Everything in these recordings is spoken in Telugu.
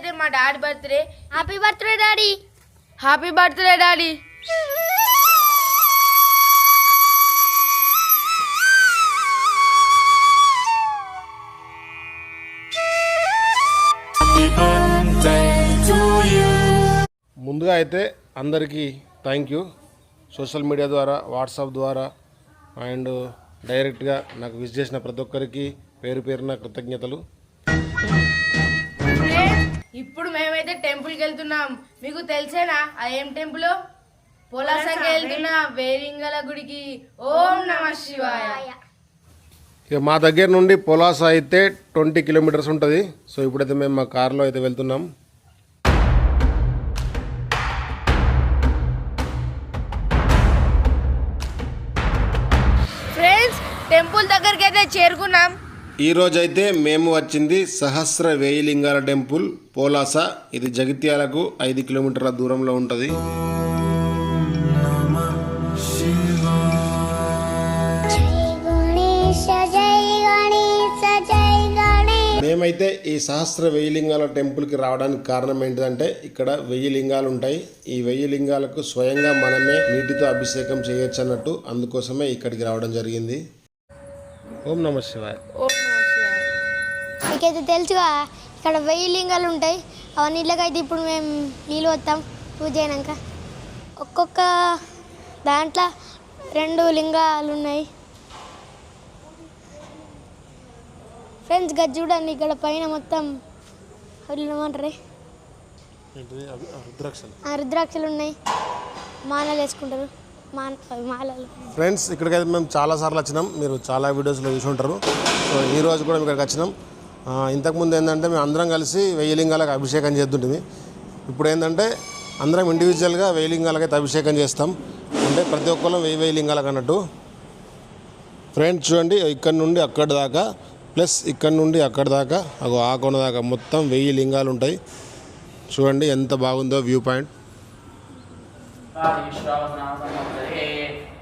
అయితే మా daddy birthday happy birthday daddy happy birthday daddy ముందుగా అయితే అందరికీ థ్యాంక్ యూ సోషల్ మీడియా ద్వారా వాట్సాప్ ద్వారా అండ్ డైరెక్ట్గా నాకు విజిట్ చేసిన ప్రతి ఒక్కరికి పేరు పేరున కృతజ్ఞతలు. ఇప్పుడు మేమైతే టెంపుల్కి వెళ్తున్నాం. మీకు తెలిసేనా? ఆ ఏం టెంపుల్ పొలాసంకి వెళ్తున్నా. వేరింగల గుడికి. ఓం నమ శివాయ. ఇక మా దగ్గర నుండి పొలాస అయితే ట్వంటీ కిలోమీటర్స్ ఉంటుంది. సో ఇప్పుడైతే మేము మా కార్లో అయితే వెళ్తున్నాం. ఫ్రెండ్స్ టెంపుల్ దగ్గరికి అయితే చేరుకున్నాం. ఈ రోజైతే మేము వచ్చింది సహస్ర వేయిలింగాల టెంపుల్ పోలాస. ఇది జగిత్యాలకు ఐదు కిలోమీటర్ల దూరంలో ఉంటుంది. గణేశ జై గణేశ జై గణేశ మేమైతే ఈ సహస్ర వెయ్యి లింగాల టెంపుల్కి రావడానికి కారణం ఏంటిదంటే ఇక్కడ వెయ్యి లింగాలు ఉంటాయి. ఈ వెయ్యి లింగాలకు స్వయంగా మనమే నీటితో అభిషేకం చేయొచ్చు అన్నట్టు అందుకోసమే ఇక్కడికి రావడం జరిగింది. ఓం నమ శివాయ. ఓం నమ శివాయ మీకైతే తెలుసుగా ఇక్కడ వెయ్యి లింగాలు ఉంటాయి. ఆ నీళ్ళకైతే ఇప్పుడు మేము నీళ్ళు వస్తాం పూజ అయినాక. ఒక్కొక్క దాంట్లో రెండు లింగాలు ఉన్నాయి. ఫ్రెండ్స్ గది చూడండి ఇక్కడ పైన మొత్తం ఏమంటారు రుద్రాక్షలు. ఉన్నాయి. మాలలు వేసుకుంటారు. మాలలు. ఫ్రెండ్స్ ఇక్కడికైతే మేము చాలా సార్లు వచ్చినాం. మీరు చాలా వీడియోస్లో చూసి ఉంటారు సో ఈ రోజు కూడా మేము ఇక్కడికి వచ్చినాం. ఇంతకుముందు ఏంటంటే మేము అందరం కలిసి వెయ్యి లింగాలకు అభిషేకం చేస్తుంటుంది ఇప్పుడు ఏంటంటే అందరం ఇండివిజువల్గా వెయ్యి లింగాలకు అయితే అభిషేకం చేస్తాం. అంటే ప్రతి ఒక్కళ్ళం వెయ్యి వెయ్యి లింగాలకు అన్నట్టు. ఫ్రెండ్స్ చూడండి ఇక్కడ నుండి అక్కడ దాకా ప్లస్ ఇక్కడ నుండి అక్కడ దాకా అగో ఆ కొన దాకా మొత్తం వెయ్యి లింగాలు ఉంటాయి. చూడండి ఎంత బాగుందో వ్యూ పాయింట్.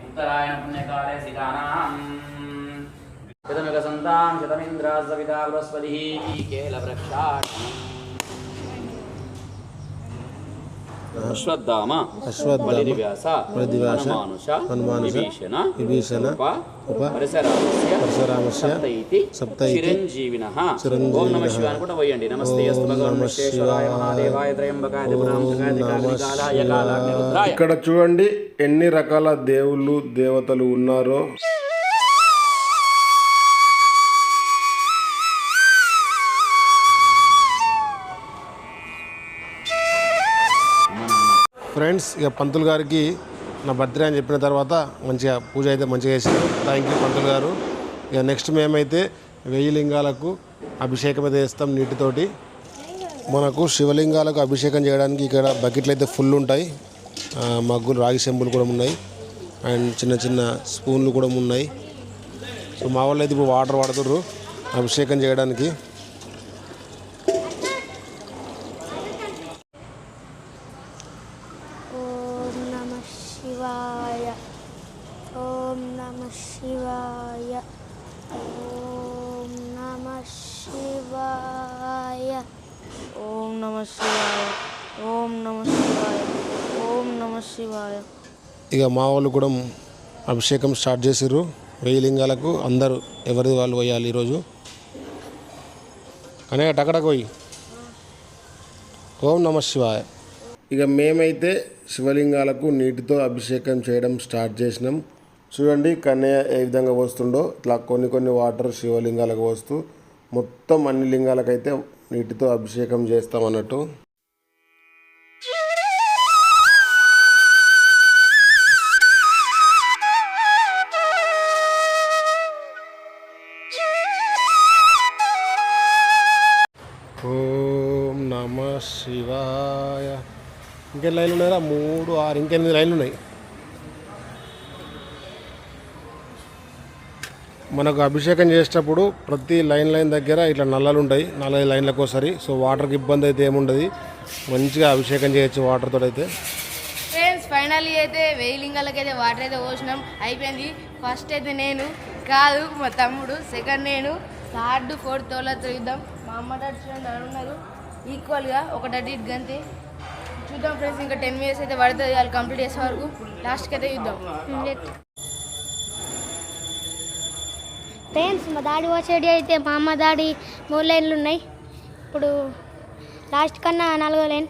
ఉత్తరాయణ పుణ్యకాలే శతమికసంతాం శతమింద్రా సవితా బృహస్పతి అశ్వత్థామ హనుమానుష విభీషణ విభీషణ, ఉప ఉప, పరశురామస్య పరశురామస్య, సప్త ఇతి సప్త ఇతి, చిరంజీవినః. చిరంజీవినః. ఓం నమ శివాయ నమస్తే అస్తు భగవన్ విశ్వేశ్వరాయ. మహాదేవాయ త్రయంబకాయ కాలాగ్నిరుద్రాయ ఇక్కడ చూడండి ఎన్ని రకాల దేవుళ్ళు దేవతలు ఉన్నారో. ఫ్రెండ్స్ ఇక పంతులు గారికి నా బర్త్డే అని చెప్పిన తర్వాత మంచిగా పూజ అయితే మంచిగా చేశారు. థ్యాంక్ యూ పంతులు గారు. ఇక నెక్స్ట్ మేమైతే వెయ్యి లింగాలకు అభిషేకం అయితే చేస్తాం నీటితోటి. మనకు శివలింగాలకు అభిషేకం చేయడానికి ఇక్కడ బకెట్లు అయితే ఫుల్ ఉంటాయి. మగ్గులు రాగి చెంబులు కూడా ఉన్నాయి. అండ్ చిన్న చిన్న స్పూన్లు కూడా ఉన్నాయి. సో మా వాళ్ళు అయితే ఇప్పుడు వాటర్ వాడుతుర్రు అభిషేకం చేయడానికి ఓం నమ శివాయ ఓం నమ శివాయ ఓం నమ శివాయ ఓం నమ శివాయ ఓం నమ శివాయ ఓం నమ శివాయ ఇక మా వాళ్ళు కూడా అభిషేకం స్టార్ట్ చేసిర్రు. వెయ్యి లింగాలకు అందరూ ఎవరిది వాళ్ళు పోయాలి ఈరోజు. కానీ టకటక పోయి. ఓం నమ శివాయ. ఇక మేమైతే శివలింగాలకు నీటితో అభిషేకం చేయడం స్టార్ట్ చేసినాం. చూడండి కన్నయ్య ఏ విధంగా పోస్తుండో. ఇట్లా కొన్ని కొన్ని వాటర్ శివలింగాలకు పోస్తూ మొత్తం అన్ని లింగాలకైతే నీటితో అభిషేకం చేస్తాం ఇంకెన్ని లైన్లు ఉన్నాయా మూడు ఆరు ఇంకెనిమిది లైన్లు ఉన్నాయి. మనకు అభిషేకం చేసేటప్పుడు ప్రతి లైన్ లైన్ దగ్గర ఇట్లా నల్లలు ఉంటాయి నలభై లైన్లకు ఒకసారి సో వాటర్కి ఇబ్బంది అయితే ఏముండదు. మంచిగా అభిషేకం చేయొచ్చు వాటర్తో అయితే ఫ్రెండ్స్ ఫైనల్లీ అయితే వెయ్యి లింగాలకి అయితే వాటర్ అయితే పోసినాం. అయిపోయింది. ఫస్ట్ అయితే నేను కాదు మా తమ్ముడు సెకండ్ నేను. థర్డ్ ఫోర్త్ తోలతో ఇద్దాం మా అమ్మ డాడీ చూడండి ఉన్నారు. ఈక్వల్గా ఒక డెడ్ గంతే చూద్దాం ఫ్రెండ్స్ ఇంకా టెన్ మినిట్స్ అయితే పడుతుంది వాళ్ళు కంప్లీట్ చేసే వరకు. లాస్ట్కి అయితే చూద్దాం. ఫ్రెండ్స్ మా దాడి వచ్చేటి అయితే మా అమ్మ దాడి మూడు లైన్లు ఉన్నాయి. ఇప్పుడు లాస్ట్ కన్నా నాలుగో లైన్.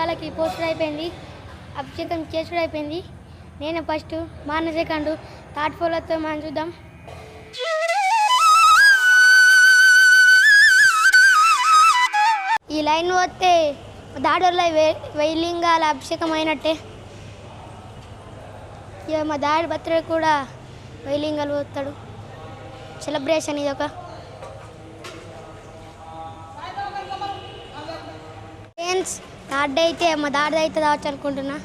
వెయ్యి పోస్టర్ అయిపోయింది అభిషేకం చేసుడు అయిపోయింది నేను ఫస్ట్ మాన సెకండ్ థర్డ్ ఫోర్లతో మనం చూద్దాం. ఈ లైన్ పోతే దాడోళ్ళ వెయ్యిలింగాల అభిషేకం అయినట్టే. ఇక మా దాడి భర్త కూడా వెయ్యి వస్తాడు. పోతాడు సెలబ్రేషన్ ఇది ఒక. ఫ్రెండ్స్ అయితే మా దాడి అయితే దావచ్చు అనుకుంటున్నా.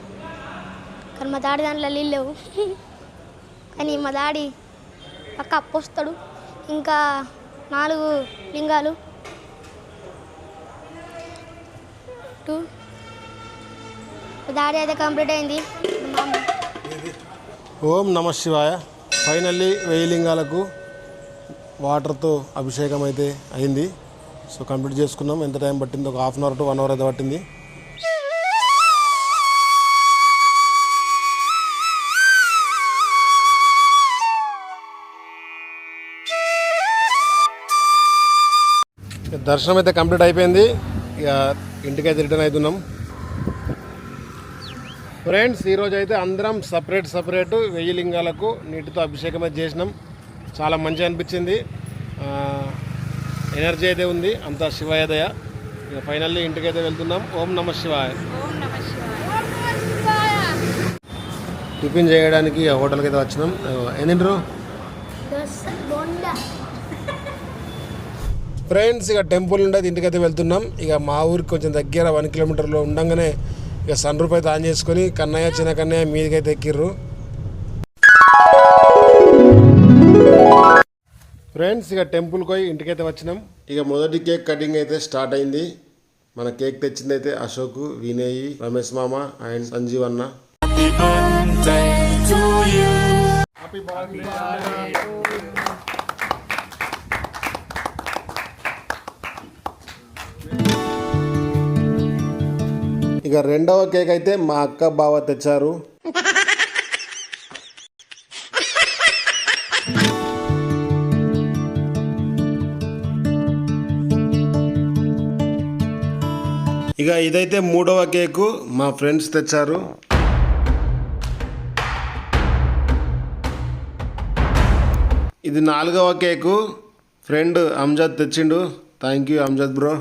కానీ మా దాడి దాంట్లో నీళ్ళు లేవు. కానీ మా దాడి పక్క అప్పొస్తాడు ఇంకా నాలుగు లింగాలు. టూ. మా దాడి అయితే కంప్లీట్ అయింది. ఓం నమ శివాయ. ఫైనల్లీ వెయ్యి లింగాలకు వాటర్తో అభిషేకం అయితే అయింది. సో కంప్లీట్ చేసుకున్నాం. ఎంత టైం పట్టింది? ఒక half an hour to one hour అయితే పట్టింది. దర్శనం అయితే కంప్లీట్ అయిపోయింది. ఇక ఇంటికైతే రిటర్న్ అవుతున్నాం ఫ్రెండ్స్ ఈరోజు అయితే అందరం సపరేట్ సపరేట్ వెయ్యి లింగాలకు నీటితో అభిషేకం అయితే చేసినాం. చాలా మంచిగా అనిపించింది. ఎనర్జీ అయితే ఉంది. అంతా శివాయదయ ఇక ఫైనల్లీ ఇంటికైతే వెళ్తున్నాం. ఓం నమ శివాయ. టిఫిన్ చేయడానికి హోటల్కి అయితే వచ్చినాం. ఎన్ని ఫ్రెండ్స్ ఇక టెంపుల్ ఉండేది ఇంటికైతే వెళ్తున్నాం. ఇక మా ఊరికి కొంచెం దగ్గర వన్ కిలోమీటర్లో ఉండగానే ఇక సన్ రూప్ అయితే ఆన్ చేసుకొని కన్నయ్య చిన్న కన్నయ్య మీదకైతే ఎక్కిర్రు. ఫ్రెండ్స్ ఇక టెంపుల్కి పోయి ఇంటికైతే వచ్చినాం. ఇక మొదటి కేక్ కటింగ్ అయితే స్టార్ట్ అయింది. మన కేక్ తెచ్చింది అయితే అశోక్ వినయ్ రమేష్ మామ అండ్ సంజీవ్ అన్న. హ్యాపీ ఇక రెండవ కేక్ అయితే మా అక్క బావ తెచ్చారు. ఇక ఇదైతే మూడవ కేకు మా ఫ్రెండ్స్ తెచ్చారు. ఇది నాలుగవ కేకు. ఫ్రెండ్ అంజద్ తెచ్చిండు. Thank you Amjad bro.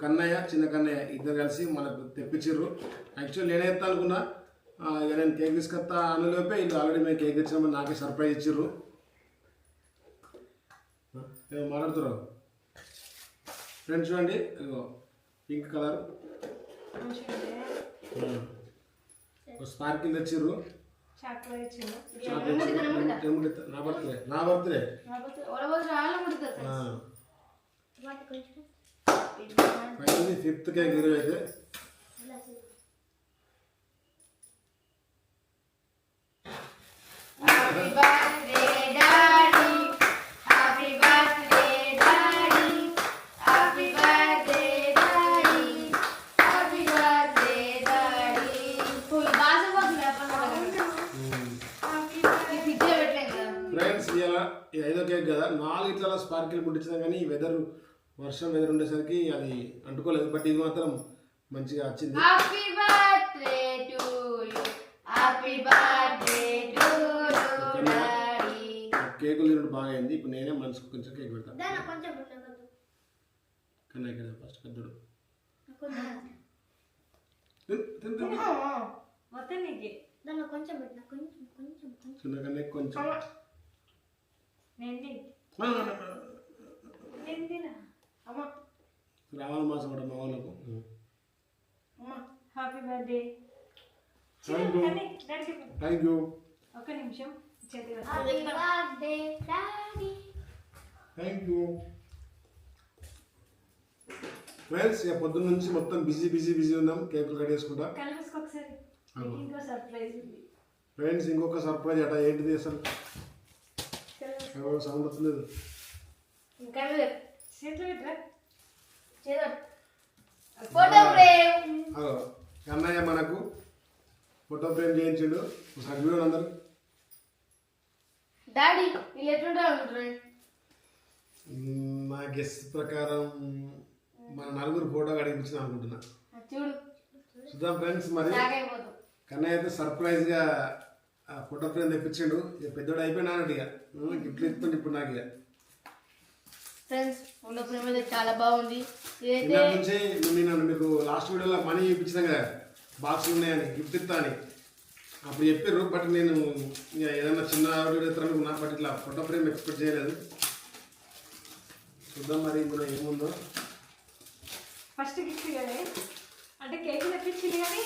Kannayya చిన్న కన్నయ్య ఇద్దరు కలిసి మనకు తెప్పించారు యాక్చువల్ నేనే ఎత్తా అనుకున్నా ఆ, ఇక నేను కేక్ తీసుకొస్తా అనులోపే ఇది ఆల్రెడీ మేము కేక్ ఇచ్చినామని నాకే సర్ప్రైజ్ ఇచ్చారు ఏమో మాట్లాడుతున్నారు ఫ్రెండ్స్ చూడండి. ఇదిగో పింక్ కలర్ స్పార్కిల్ తెచ్చిర్రు నా బర్త్డే నా బర్త్డే ఫైనల్లీ ఫిఫ్త్ కేక్ ఈరోజు అయితే ఫ్రెండ్స్ ఇలా ఈ ఐదో కేక్ కదా నాలుగు ఇట్లా స్పార్కిల్ ముట్టించినా కానీ ఈ వెదర్ వర్షం వెదర్ ఉండేసరికి అది అంటుకోలేదు. బట్ ఇది మాత్రం మంచిగా వచ్చింది. కేకులు తినడం బాగా అయింది ఇప్పుడు నేనే మనసుకు కొంచెం కేక్ పెడతా. దాని కొంచెం ఉండకూడదు కన్నా ఇక్కడ ఫస్ట్ పెద్దడు. మొత్తం నీకే. దాని కొంచెం పెట్టిన కొంచెం కొంచెం రావణ మాసం కూడా మా వాళ్ళకు అమ్మా happy birthday thank you thank you ఒక్క నిమిషం థ్యాంక్ యూ ఫ్రెండ్స్ ఇక పొద్దున్న నుంచి మొత్తం బిజీ బిజీ బిజీ ఉన్నాం. కేకులు కట్ చేసుకుంటా. ఫ్రెండ్స్ ఇంకొక సర్ప్రైజ్ అట. ఏంటిది అసలు? ఎవరో సౌండ్ వస్తలేదు? ఇంకా చేతులు పెట్టరా? చేద్దాం ఫోటో ఫ్రేమ్. అగో అన్నయ్య మనకు ఫోటో ఫ్రేమ్ చేయించాడు. ఒకసారి చూడండి అందరు. డాడీ వీళ్ళు ఎట్లుంటారు అనుకుంటున్నాను మ్మ్, నా గెస్ ప్రకారం మన నలుగురు ఫోటో అడిగించిన అనుకుంటున్నా. చూడు. చూద్దాం ఫ్రెండ్స్ మరి కన్నయ్య అయితే సర్ప్రైజ్గా ఆ ఫోటో ఫ్రేమ్ తెప్పించిండు. ఇక పెద్దోడు అయిపోయినాడు ఇక. ఉమ్, గిఫ్ట్లు ఇస్తుండే ఇప్పుడు నాకు ఇక. ఫ్రెండ్స్ ఫోటో ఫ్రేమ్ అయితే చాలా బాగుంది. ఇదైతే నుంచి నేను మీకు లాస్ట్ వీడియోలో మనీ ఇప్పించాను కదా బాక్సులు ఉన్నాయని గిఫ్ట్ ఇస్తా అని. అప్పుడు చెప్పారు బట్ నేను ఇక ఏదైనా చిన్న వీడియో ఇస్తాను అనుకున్నా బట్ ఇట్లా ఫోటో ఫ్రేమ్ ఎక్స్పెక్ట్ చేయలేదు. చూద్దాం మరి ఇందులో ఏముందో. ఫస్ట్ గిఫ్ట్ కానీ అంటే కేక్ తెప్పించింది కానీ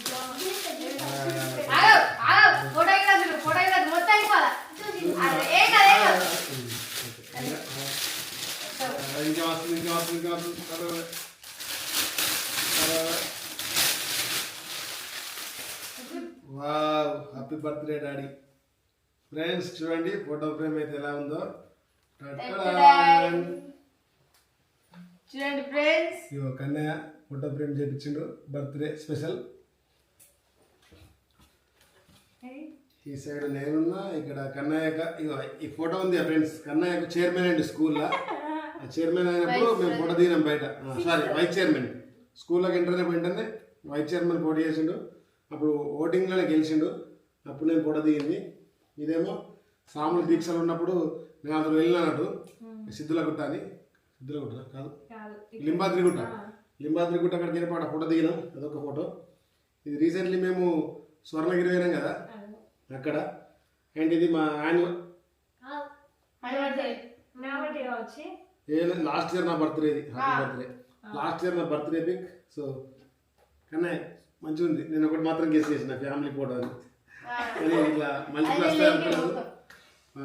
ఇట్లా ఉంది. ఆగు, ఆగు, ఫోటో ఇక్కడ చూడు, ఫోటో ఇక్కడ చూడు, మొత్తం అయిపోవాలా అరే, ఏం కాదు, ఏం కాదు. ఆ, ఇంకా వస్తుంది ఇంకా వస్తుంది వస్తుంది హ్యాపీ బర్త్డే డాడీ ఫ్రెండ్స్ చూడండి ఫోటో ఫ్రేమ్ అయితే ఎలా ఉందో. చూడండి ఫ్రెండ్స్ కన్నయ్య ఫోటో ఫ్రేమ్ చేయించిండు బర్త్డే స్పెషల్ ఈ సైడ్ నేనున్నా ఇక్కడ కన్నయ్య ఇగో ఈ ఫోటో ఉంది ఫ్రెండ్స్ కన్నయ్యకు చైర్మన్ అండి స్కూల్లో చైర్మన్ అయినప్పుడు మేము ఫోటో దిగినాం బయట. సారీ వైస్ చైర్మన్ స్కూల్లోకి ఎంటర్ అయిన వెంటనే వైస్ చైర్మన్ పోటీ చేసిండు. అప్పుడు ఓటింగ్లోనే గెలిచిండు. అప్పుడు నేను ఫోటో దిగింది. ఇదేమో సాముల దీక్షలు ఉన్నప్పుడు నేను అందులో వెళ్ళినట్టు సిద్ధులగుట్ట అని. సిద్ధులగుట్ట కాదు. లింబాద్రిగుట్ట. లింబాద్రిగుట్ట అక్కడికి వెళ్ళిపోయి ఫోటో దిగినాం. అదొక ఫోటో. ఇది రీసెంట్లీ మేము స్వర్ణగిరి పోయినాం కదా. అక్కడ. అండ్ ఇది మా యాన్యువల్? ఏ లాస్ట్ ఇయర్ నా బర్త్డే ఇది. హ్యాపీ బర్త్డే లాస్ట్ ఇయర్ నా బర్త్డే పిక్ సో కన్నా మంచిగా ఉంది నేను ఒకటి మాత్రం గెస్ చేసిన ఫ్యామిలీ ఫోటో అని. కానీ ఇట్లా అనుకోలేదు ఆ,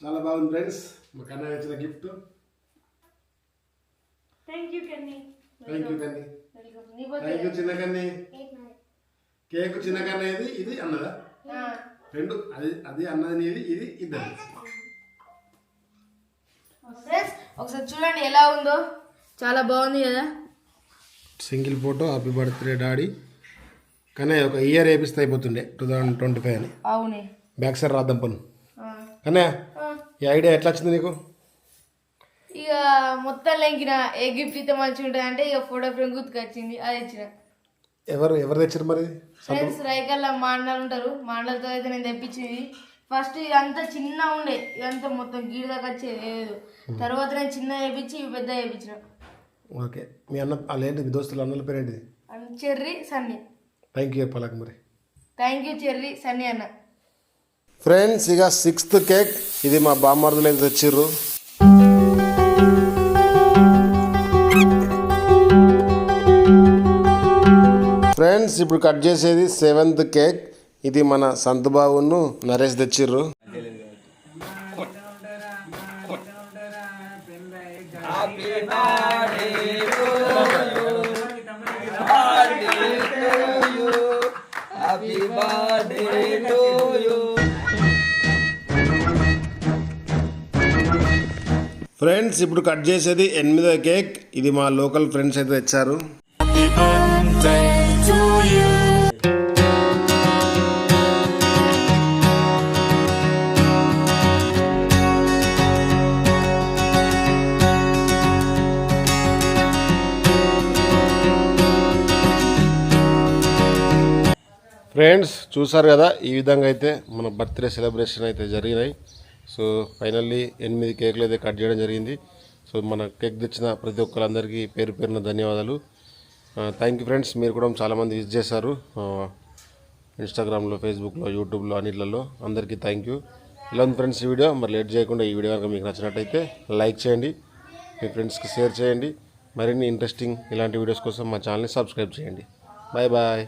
చాలా బాగుంది ఫ్రెండ్స్ మా కన్నయ్య ఇచ్చిన gift thank you Kanni. Thank you Kanni. నీ థ్యాంక్ యూ చిన్న కన్నీ. కేక్ చిన్న కన్నా ఇది ఇది అన్నదా? రెండు అది అది అన్నది నీది ఇది ఇద్దరు ఫ్రెండ్స్ ఒకసారి చూడండి ఎలా ఉందో. చాలా బాగుంది కదా. Single photo happy birthday daddy కానీ ఒక ఇయర్ వేపిస్తే అయిపోతుండే టూ థౌజండ్ ట్వంటీ ఫైవ్ అని. అవునే. బ్యాక్ సైడ్ రాద్దాం ఆ. కన్నయ్య ఈ ఐడియా ఎట్లా వచ్చింది నీకు? ఇక మొత్తం లెంకిన ఏ గిఫ్ట్ ఇస్తే మంచిగా ఉంటుంది అంటే ఇక ఫోటో ఫ్రేమ్ గుర్తుకొచ్చింది అది ఇచ్చిన ఎవరు ఎవరు తెచ్చారు మరి? ఫ్రెండ్స్ రైకల్లా మాండలు ఉంటారు. మాండలతో అయితే నేను తెప్పించింది. ఫస్ట్ ఇదంతా చిన్న ఉండే. ఇదంతా మొత్తం గీడి దాకా వచ్చేది లేదు. తర్వాత నేను చిన్న వేయించి ఇవి పెద్ద వేయించిన ఓకే. మీ అన్న వాళ్ళేంటి మీ దోస్తులు అన్నల పేరు ఏంటిది? Cherry Sunny. థ్యాంక్ యూ చెప్పాలకు మరి. థ్యాంక్ యూ చెర్రీ సన్నీ అన్న. ఫ్రెండ్స్ ఇక సిక్స్త్ కేక్ ఇది మా బామ్మర్దులు అయితే తెచ్చిర్రు. ఫ్రెండ్స్ ఇప్పుడు కట్ చేసేది సెవెంత్ కేక్ ఇది మన సంతబాబును నరేష్ తెచ్చిర్రు. ఫ్రెండ్స్ ఇప్పుడు కట్ చేసేది ఎనిమిదో కేక్ ఇది మా లోకల్ ఫ్రెండ్స్ అయితే తెచ్చారు. ఫ్రెండ్స్ చూసారు కదా ఈ విధంగా అయితే మన బర్త్డే సెలబ్రేషన్ అయితే జరిగినాయి. సో ఫైనల్లీ ఎనిమిది కేకులు అయితే కట్ చేయడం జరిగింది. సో మన కేక్ తెచ్చిన ప్రతి ఒక్కరందరికీ పేరు పేరున ధన్యవాదాలు. థ్యాంక్ యూ ఫ్రెండ్స్ మీరు కూడా చాలామంది విజిట్ చేశారు. ఇన్స్టాగ్రామ్లో ఫేస్బుక్లో యూట్యూబ్లో అన్నిట్లలో అందరికీ థ్యాంక్ యూ ఇలా ఉంది ఫ్రెండ్స్ ఈ వీడియో. మరి లేట్ చేయకుండా ఈ వీడియో కనుక మీకు నచ్చినట్టయితే లైక్ చేయండి. మీ ఫ్రెండ్స్కి షేర్ చేయండి. మరిన్ని ఇంట్రెస్టింగ్ ఇలాంటి వీడియోస్ కోసం మా ఛానల్ని సబ్స్క్రైబ్ చేయండి. Bye bye